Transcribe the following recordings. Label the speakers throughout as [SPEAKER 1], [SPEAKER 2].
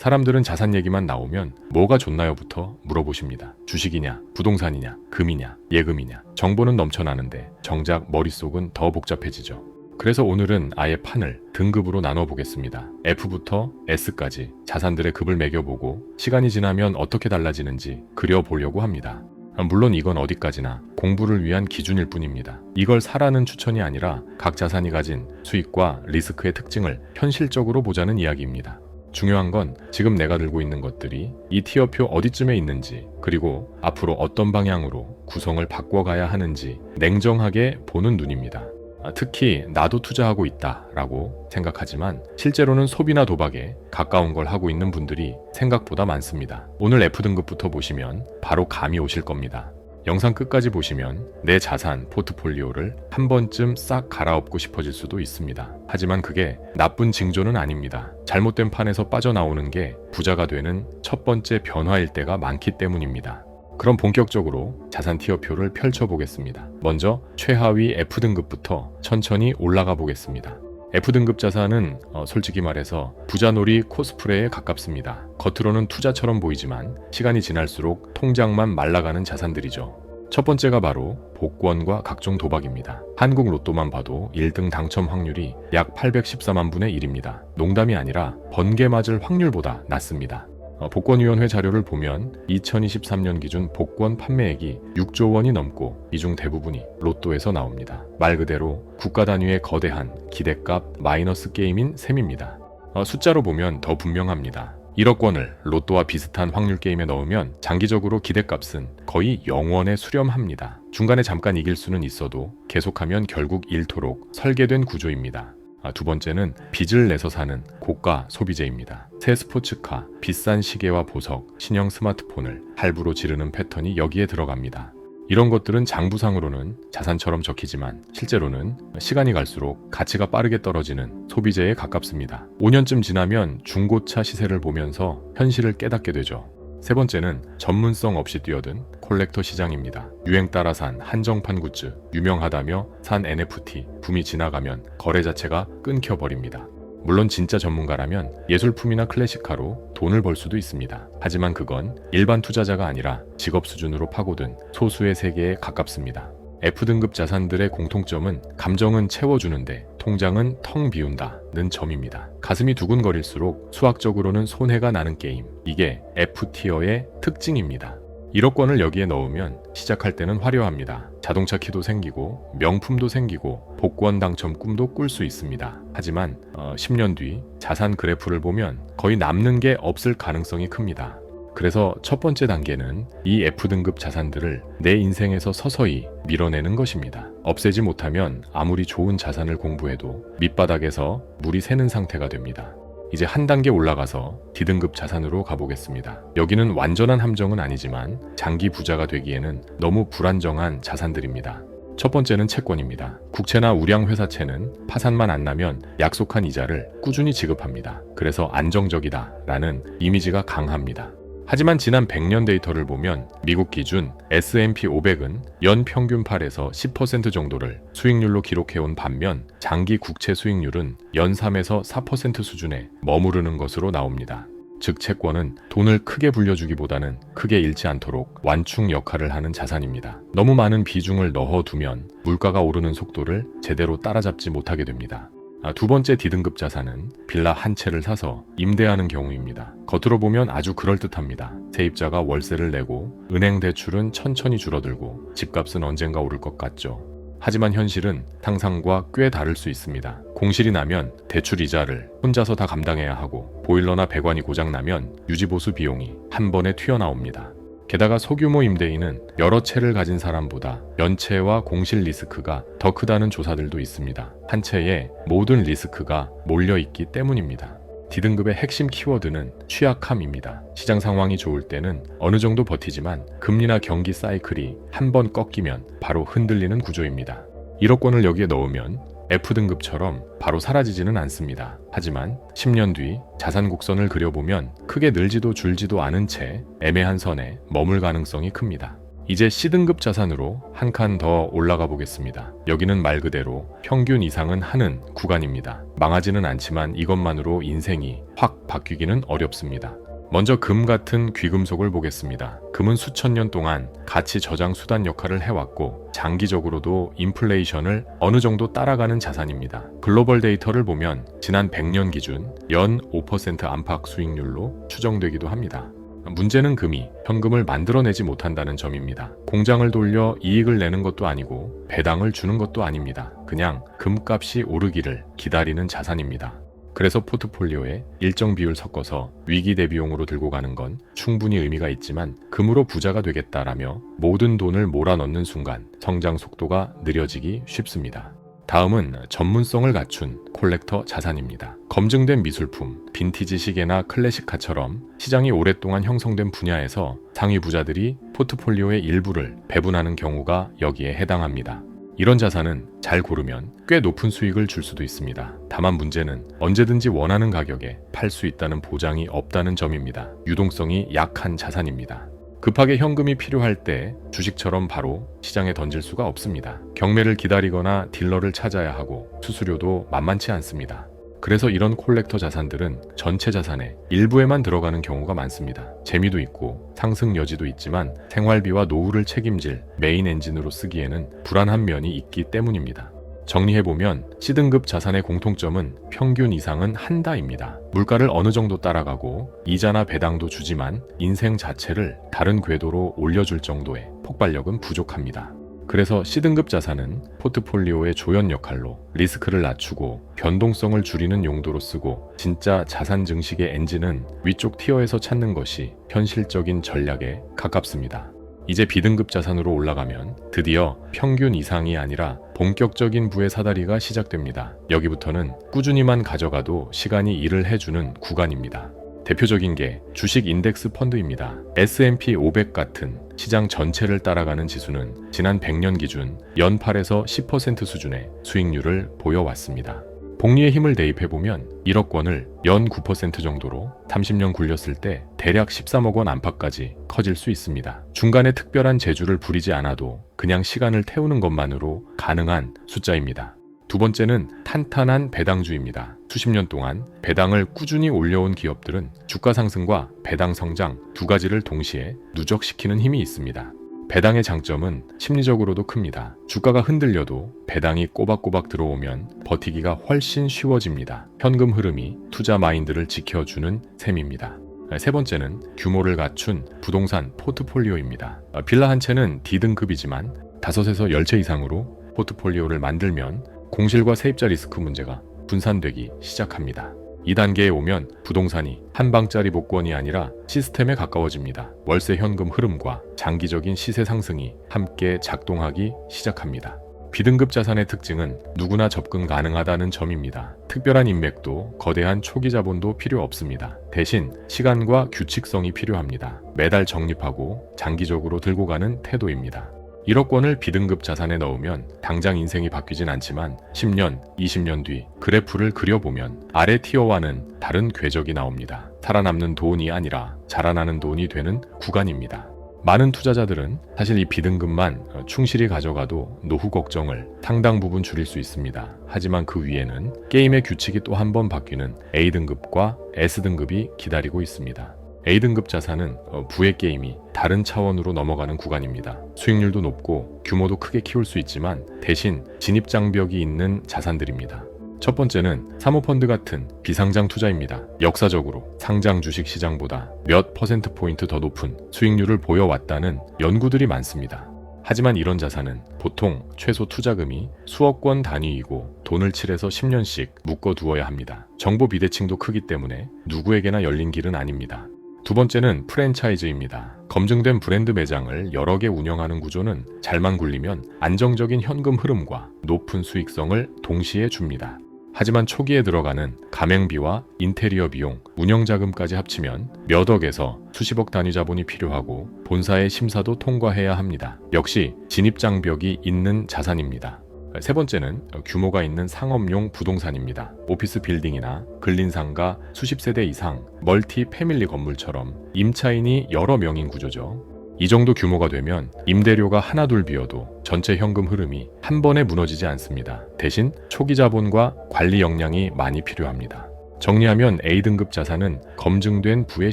[SPEAKER 1] 사람들은 자산 얘기만 나오면 뭐가 좋나요부터 물어보십니다. 주식이냐, 부동산이냐, 금이냐, 예금이냐. 정보는 넘쳐나는데 정작 머릿속은 더 복잡해지죠. 그래서 오늘은 아예 판을 등급으로 나눠 보겠습니다. F부터 S까지 자산들의 급을 매겨보고 시간이 지나면 어떻게 달라지는지 그려보려고 합니다. 아, 물론 이건 어디까지나 공부를 위한 기준일 뿐입니다. 이걸 사라는 추천이 아니라 각 자산이 가진 수익과 리스크의 특징을 현실적으로 보자는 이야기입니다. 중요한 건 지금 내가 들고 있는 것들이 이 티어표 어디쯤에 있는지 그리고 앞으로 어떤 방향으로 구성을 바꿔가야 하는지 냉정하게 보는 눈입니다. 아, 특히 나도 투자하고 있다 라고 생각하지만 실제로는 소비나 도박에 가까운 걸 하고 있는 분들이 생각보다 많습니다. 오늘 F등급부터 보시면 바로 감이 오실 겁니다. 영상 끝까지 보시면 내 자산 포트폴리오를 한 번쯤 싹 갈아엎고 싶어질 수도 있습니다. 하지만 그게 나쁜 징조는 아닙니다. 잘못된 판에서 빠져나오는 게 부자가 되는 첫 번째 변화일 때가 많기 때문입니다. 그럼 본격적으로 자산 티어표를 펼쳐보겠습니다. 먼저 최하위 F등급부터 천천히 올라가 보겠습니다. F등급 자산은 어, 솔직히 말해서 부자놀이 코스프레에 가깝습니다. 겉으로는 투자처럼 보이지만 시간이 지날수록 통장만 말라가는 자산들이죠. 첫 번째가 바로 복권과 각종 도박입니다. 한국 로또만 봐도 1등 당첨 확률이 약 814만 분의 1입니다. 농담이 아니라 번개 맞을 확률보다 낮습니다. 어, 복권위원회 자료를 보면 2023년 기준 복권 판매액이 6조 원이 넘고 이 중 대부분이 로또에서 나옵니다. 말 그대로 국가 단위의 거대한 기대값 마이너스 게임인 셈입니다. 어, 숫자로 보면 더 분명합니다. 1억 원을 로또와 비슷한 확률 게임에 넣으면 장기적으로 기대값은 거의 0원에 수렴합니다. 중간에 잠깐 이길 수는 있어도 계속하면 결국 잃도록 설계된 구조입니다. 아, 두 번째는 빚을 내서 사는 고가 소비재입니다. 새 스포츠카, 비싼 시계와 보석, 신형 스마트폰을 할부로 지르는 패턴이 여기에 들어갑니다. 이런 것들은 장부상으로는 자산처럼 적히지만 실제로는 시간이 갈수록 가치가 빠르게 떨어지는 소비재에 가깝습니다. 5년쯤 지나면 중고차 시세를 보면서 현실을 깨닫게 되죠. 세 번째는 전문성 없이 뛰어든 콜렉터 시장입니다. 유행 따라 산 한정판 굿즈, 유명하다며 산 NFT, 붐이 지나가면 거래 자체가 끊겨버립니다. 물론 진짜 전문가라면 예술품이나 클래식카로 돈을 벌 수도 있습니다. 하지만 그건 일반 투자자가 아니라 직업 수준으로 파고든 소수의 세계에 가깝습니다. F등급 자산들의 공통점은 감정은 채워주는데 통장은 텅 비운다는 점입니다. 가슴이 두근거릴수록 수학적으로는 손해가 나는 게임. 이게 F티어의 특징입니다. 1억 원을 여기에 넣으면 시작할 때는 화려합니다. 자동차 키도 생기고 명품도 생기고 복권 당첨 꿈도 꿀 수 있습니다. 하지만 어, 10년 뒤 자산 그래프를 보면 거의 남는 게 없을 가능성이 큽니다. 그래서 첫 번째 단계는 이 F등급 자산들을 내 인생에서 서서히 밀어내는 것입니다. 없애지 못하면 아무리 좋은 자산을 공부해도 밑바닥에서 물이 새는 상태가 됩니다. 이제 한 단계 올라가서 D등급 자산으로 가보겠습니다. 여기는 완전한 함정은 아니지만 장기 부자가 되기에는 너무 불안정한 자산들입니다. 첫 번째는 채권입니다. 국채나 우량 회사채는 파산만 안 나면 약속한 이자를 꾸준히 지급합니다. 그래서 안정적이다 라는 이미지가 강합니다. 하지만 지난 100년 데이터를 보면 미국 기준 S&P 500은 연 평균 8에서 10% 정도를 수익률로 기록해온 반면 장기 국채 수익률은 연 3에서 4% 수준에 머무르는 것으로 나옵니다. 즉 채권은 돈을 크게 불려주기보다는 크게 잃지 않도록 완충 역할을 하는 자산입니다. 너무 많은 비중을 넣어두면 물가가 오르는 속도를 제대로 따라잡지 못하게 됩니다. 아, 두 번째 D등급 자산은 빌라 한 채를 사서 임대하는 경우입니다. 겉으로 보면 아주 그럴듯합니다. 세입자가 월세를 내고 은행 대출은 천천히 줄어들고 집값은 언젠가 오를 것 같죠. 하지만 현실은 상상과 꽤 다를 수 있습니다. 공실이 나면 대출 이자를 혼자서 다 감당해야 하고 보일러나 배관이 고장나면 유지보수 비용이 한 번에 튀어나옵니다. 게다가 소규모 임대인은 여러 채를 가진 사람보다 연체와 공실 리스크가 더 크다는 조사들도 있습니다. 한 채에 모든 리스크가 몰려있기 때문입니다. D등급의 핵심 키워드는 취약함입니다. 시장 상황이 좋을 때는 어느 정도 버티지만 금리나 경기 사이클이 한 번 꺾이면 바로 흔들리는 구조입니다. 1억 원을 여기에 넣으면 F등급처럼 바로 사라지지는 않습니다. 하지만 10년 뒤 자산 곡선을 그려보면 크게 늘지도 줄지도 않은 채 애매한 선에 머물 가능성이 큽니다. 이제 C등급 자산으로 한 칸 더 올라가 보겠습니다. 여기는 말 그대로 평균 이상은 하는 구간입니다. 망하지는 않지만 이것만으로 인생이 확 바뀌기는 어렵습니다. 먼저 금 같은 귀금속을 보겠습니다. 금은 수천 년 동안 가치 저장 수단 역할을 해왔고 장기적으로도 인플레이션을 어느 정도 따라가는 자산입니다. 글로벌 데이터를 보면 지난 100년 기준 연 5% 안팎 수익률로 추정되기도 합니다. 문제는 금이 현금을 만들어내지 못한다는 점입니다. 공장을 돌려 이익을 내는 것도 아니고 배당을 주는 것도 아닙니다. 그냥 금값이 오르기를 기다리는 자산입니다. 그래서 포트폴리오에 일정 비율 섞어서 위기 대비용으로 들고 가는 건 충분히 의미가 있지만 금으로 부자가 되겠다라며 모든 돈을 몰아넣는 순간 성장 속도가 느려지기 쉽습니다. 다음은 전문성을 갖춘 콜렉터 자산입니다. 검증된 미술품, 빈티지 시계나 클래식카처럼 시장이 오랫동안 형성된 분야에서 상위 부자들이 포트폴리오의 일부를 배분하는 경우가 여기에 해당합니다. 이런 자산은 잘 고르면 꽤 높은 수익을 줄 수도 있습니다. 다만 문제는 언제든지 원하는 가격에 팔 수 있다는 보장이 없다는 점입니다. 유동성이 약한 자산입니다. 급하게 현금이 필요할 때 주식처럼 바로 시장에 던질 수가 없습니다. 경매를 기다리거나 딜러를 찾아야 하고 수수료도 만만치 않습니다. 그래서 이런 콜렉터 자산들은 전체 자산의 일부에만 들어가는 경우가 많습니다. 재미도 있고 상승 여지도 있지만 생활비와 노후를 책임질 메인 엔진으로 쓰기에는 불안한 면이 있기 때문입니다. 정리해보면 C등급 자산의 공통점은 평균 이상은 한다입니다. 물가를 어느 정도 따라가고 이자나 배당도 주지만 인생 자체를 다른 궤도로 올려줄 정도의 폭발력은 부족합니다. 그래서 C등급 자산은 포트폴리오의 조연 역할로 리스크를 낮추고 변동성을 줄이는 용도로 쓰고 진짜 자산 증식의 엔진은 위쪽 티어에서 찾는 것이 현실적인 전략에 가깝습니다. 이제 B등급 자산으로 올라가면 드디어 평균 이상이 아니라 본격적인 부의 사다리가 시작됩니다. 여기부터는 꾸준히만 가져가도 시간이 일을 해주는 구간입니다. 대표적인 게 주식 인덱스 펀드입니다. S&P 500 같은 시장 전체를 따라가는 지수는 지난 100년 기준 연 8에서 10% 수준의 수익률을 보여왔습니다. 복리의 힘을 대입해보면 1억 원을 연 9% 정도로 30년 굴렸을 때 대략 13억 원 안팎까지 커질 수 있습니다. 중간에 특별한 재주를 부리지 않아도 그냥 시간을 태우는 것만으로 가능한 숫자입니다. 두 번째는 탄탄한 배당주입니다. 수십 년 동안 배당을 꾸준히 올려온 기업들은 주가 상승과 배당 성장 두 가지를 동시에 누적시키는 힘이 있습니다. 배당의 장점은 심리적으로도 큽니다. 주가가 흔들려도 배당이 꼬박꼬박 들어오면 버티기가 훨씬 쉬워집니다. 현금 흐름이 투자 마인드를 지켜주는 셈입니다. 세 번째는 규모를 갖춘 부동산 포트폴리오입니다. 빌라 한 채는 D등급이지만 5에서 10채 이상으로 포트폴리오를 만들면 공실과 세입자 리스크 문제가 분산되기 시작합니다. 2단계에 오면 부동산이 한 방짜리 복권이 아니라 시스템에 가까워집니다. 월세 현금 흐름과 장기적인 시세 상승이 함께 작동하기 시작합니다. 비등급 자산의 특징은 누구나 접근 가능하다는 점입니다. 특별한 인맥도 거대한 초기 자본도 필요 없습니다. 대신 시간과 규칙성이 필요합니다. 매달 적립하고 장기적으로 들고 가는 태도입니다. 1억 원을 비등급 자산에 넣으면 당장 인생이 바뀌진 않지만 10년, 20년 뒤 그래프를 그려보면 아래 티어와는 다른 궤적이 나옵니다. 살아남는 돈이 아니라 자라나는 돈이 되는 구간입니다. 많은 투자자들은 사실 이 비등급만 충실히 가져가도 노후 걱정을 상당 부분 줄일 수 있습니다. 하지만 그 위에는 게임의 규칙이 또 한 번 바뀌는 A등급과 S등급이 기다리고 있습니다. A등급 자산은 어, 부의 게임이 다른 차원으로 넘어가는 구간입니다. 수익률도 높고 규모도 크게 키울 수 있지만 대신 진입 장벽이 있는 자산들입니다. 첫 번째는 사모펀드 같은 비상장 투자입니다. 역사적으로 상장 주식 시장보다 몇 퍼센트 포인트 더 높은 수익률을 보여왔다는 연구들이 많습니다. 하지만 이런 자산은 보통 최소 투자금이 수억 원 단위이고 돈을 7에서 10년씩 묶어 두어야 합니다. 정보 비대칭도 크기 때문에 누구에게나 열린 길은 아닙니다. 두 번째는 프랜차이즈입니다. 검증된 브랜드 매장을 여러 개 운영하는 구조는 잘만 굴리면 안정적인 현금 흐름과 높은 수익성을 동시에 줍니다. 하지만 초기에 들어가는 가맹비와 인테리어 비용, 운영 자금까지 합치면 몇 억에서 수십억 단위 자본이 필요하고 본사의 심사도 통과해야 합니다. 역시 진입 장벽이 있는 자산입니다. 세 번째는 규모가 있는 상업용 부동산입니다. 오피스 빌딩이나 근린상가 수십 세대 이상 멀티 패밀리 건물처럼 임차인이 여러 명인 구조죠. 이 정도 규모가 되면 임대료가 하나둘 비어도 전체 현금 흐름이 한 번에 무너지지 않습니다. 대신 초기 자본과 관리 역량이 많이 필요합니다. 정리하면 A등급 자산은 검증된 부의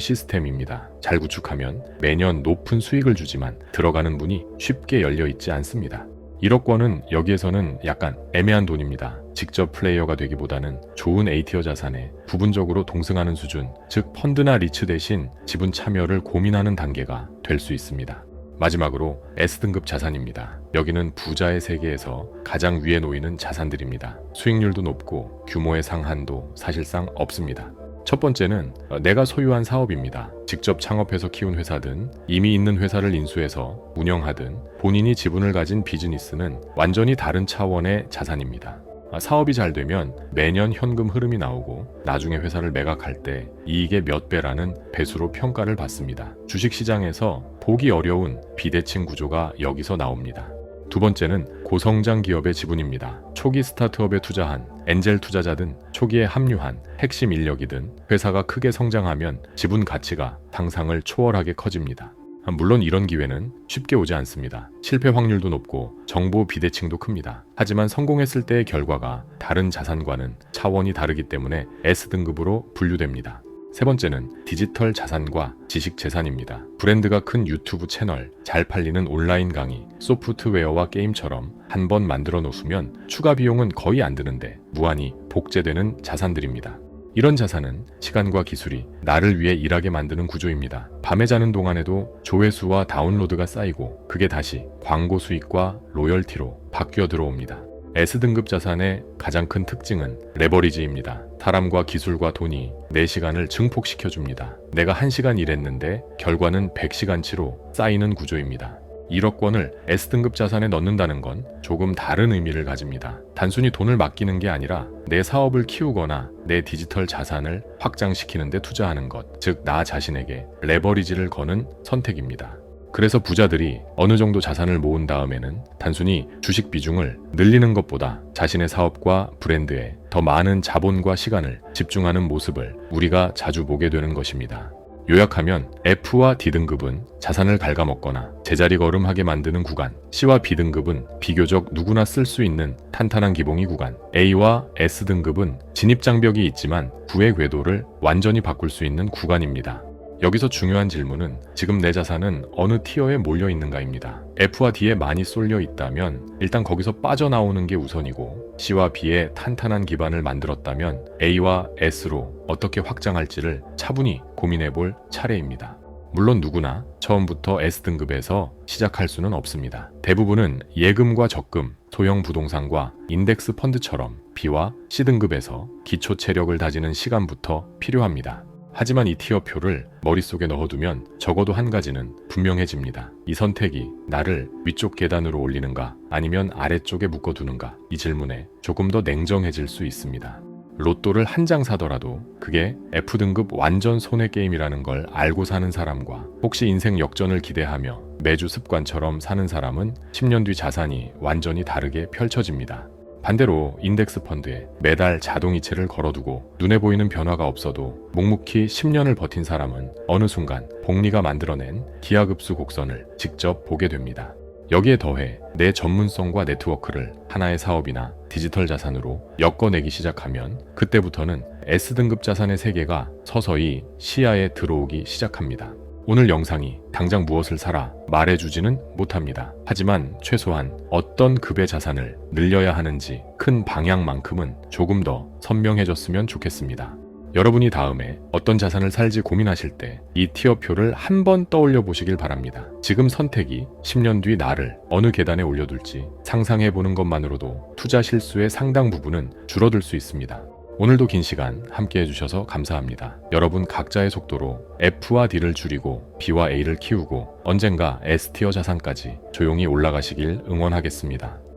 [SPEAKER 1] 시스템입니다. 잘 구축하면 매년 높은 수익을 주지만 들어가는 문이 쉽게 열려 있지 않습니다. 1억 원은 여기에서는 약간 애매한 돈입니다. 직접 플레이어가 되기보다는 좋은 A티어 자산에 부분적으로 동승하는 수준, 즉 펀드나 리츠 대신 지분 참여를 고민하는 단계가 될 수 있습니다. 마지막으로 S등급 자산입니다. 여기는 부자의 세계에서 가장 위에 놓이는 자산들입니다. 수익률도 높고 규모의 상한도 사실상 없습니다. 첫 번째는 내가 소유한 사업입니다. 직접 창업해서 키운 회사든 이미 있는 회사를 인수해서 운영하든 본인이 지분을 가진 비즈니스는 완전히 다른 차원의 자산입니다. 아, 사업이 잘 되면 매년 현금 흐름이 나오고 나중에 회사를 매각할 때 이익의 몇 배라는 배수로 평가를 받습니다. 주식 시장에서 보기 어려운 비대칭 구조가 여기서 나옵니다. 두 번째는 고성장 기업의 지분입니다. 초기 스타트업에 투자한 엔젤 투자자든 초기에 합류한 핵심 인력이든 회사가 크게 성장하면 지분 가치가 상상을 초월하게 커집니다. 물론 이런 기회는 쉽게 오지 않습니다. 실패 확률도 높고 정보 비대칭도 큽니다. 하지만 성공했을 때의 결과가 다른 자산과는 차원이 다르기 때문에 S등급으로 분류됩니다. 세 번째는 디지털 자산과 지식 재산입니다. 브랜드가 큰 유튜브 채널, 잘 팔리는 온라인 강의, 소프트웨어와 게임처럼 한 번 만들어 놓으면 추가 비용은 거의 안 드는데 무한히 복제되는 자산들입니다. 이런 자산은 시간과 기술이 나를 위해 일하게 만드는 구조입니다. 밤에 자는 동안에도 조회수와 다운로드가 쌓이고 그게 다시 광고 수익과 로열티로 바뀌어 들어옵니다. S등급 자산의 가장 큰 특징은 레버리지입니다. 사람과 기술과 돈이 내 시간을 증폭시켜줍니다. 내가 1시간 일했는데 결과는 100시간치로 쌓이는 구조입니다. 1억 원을 S등급 자산에 넣는다는 건 조금 다른 의미를 가집니다. 단순히 돈을 맡기는 게 아니라 내 사업을 키우거나 내 디지털 자산을 확장시키는 데 투자하는 것, 즉 나 자신에게 레버리지를 거는 선택입니다. 그래서 부자들이 어느 정도 자산을 모은 다음에는 단순히 주식 비중을 늘리는 것보다 자신의 사업과 브랜드에 더 많은 자본과 시간을 집중하는 모습을 우리가 자주 보게 되는 것입니다. 요약하면 F와 D등급은 자산을 갉아먹거나 제자리 걸음하게 만드는 구간, C와 B등급은 비교적 누구나 쓸 수 있는 탄탄한 기봉이 구간, A와 S등급은 진입장벽이 있지만 부의 궤도를 완전히 바꿀 수 있는 구간입니다. 여기서 중요한 질문은 지금 내 자산은 어느 티어에 몰려 있는가입니다. F와 D에 많이 쏠려 있다면 일단 거기서 빠져나오는 게 우선이고 C와 B에 탄탄한 기반을 만들었다면 A와 S로 어떻게 확장할지를 차분히 고민해 볼 차례입니다. 물론 누구나 처음부터 S등급에서 시작할 수는 없습니다. 대부분은 예금과 적금, 소형 부동산과 인덱스 펀드처럼 B와 C등급에서 기초 체력을 다지는 시간부터 필요합니다. 하지만 이 티어표를 머릿속에 넣어두면 적어도 한 가지는 분명해집니다. 이 선택이 나를 위쪽 계단으로 올리는가 아니면 아래쪽에 묶어두는가 이 질문에 조금 더 냉정해질 수 있습니다. 로또를 한 장 사더라도 그게 F등급 완전 손해 게임이라는 걸 알고 사는 사람과 혹시 인생 역전을 기대하며 매주 습관처럼 사는 사람은 10년 뒤 자산이 완전히 다르게 펼쳐집니다. 반대로 인덱스 펀드에 매달 자동이체를 걸어두고 눈에 보이는 변화가 없어도 묵묵히 10년을 버틴 사람은 어느 순간 복리가 만들어낸 기하급수 곡선을 직접 보게 됩니다. 여기에 더해 내 전문성과 네트워크를 하나의 사업이나 디지털 자산으로 엮어내기 시작하면 그때부터는 S등급 자산의 세계가 서서히 시야에 들어오기 시작합니다. 오늘 영상이 당장 무엇을 사라 말해주지는 못합니다. 하지만 최소한 어떤 급의 자산을 늘려야 하는지 큰 방향만큼은 조금 더 선명해졌으면 좋겠습니다. 여러분이 다음에 어떤 자산을 살지 고민하실 때 이 티어표를 한 번 떠올려 보시길 바랍니다. 지금 선택이 10년 뒤 나를 어느 계단에 올려둘지 상상해 보는 것만으로도 투자 실수의 상당 부분은 줄어들 수 있습니다. 오늘도 긴 시간 함께 해주셔서 감사합니다. 여러분 각자의 속도로 F와 D를 줄이고 B와 A를 키우고 언젠가 S티어 자산까지 조용히 올라가시길 응원하겠습니다.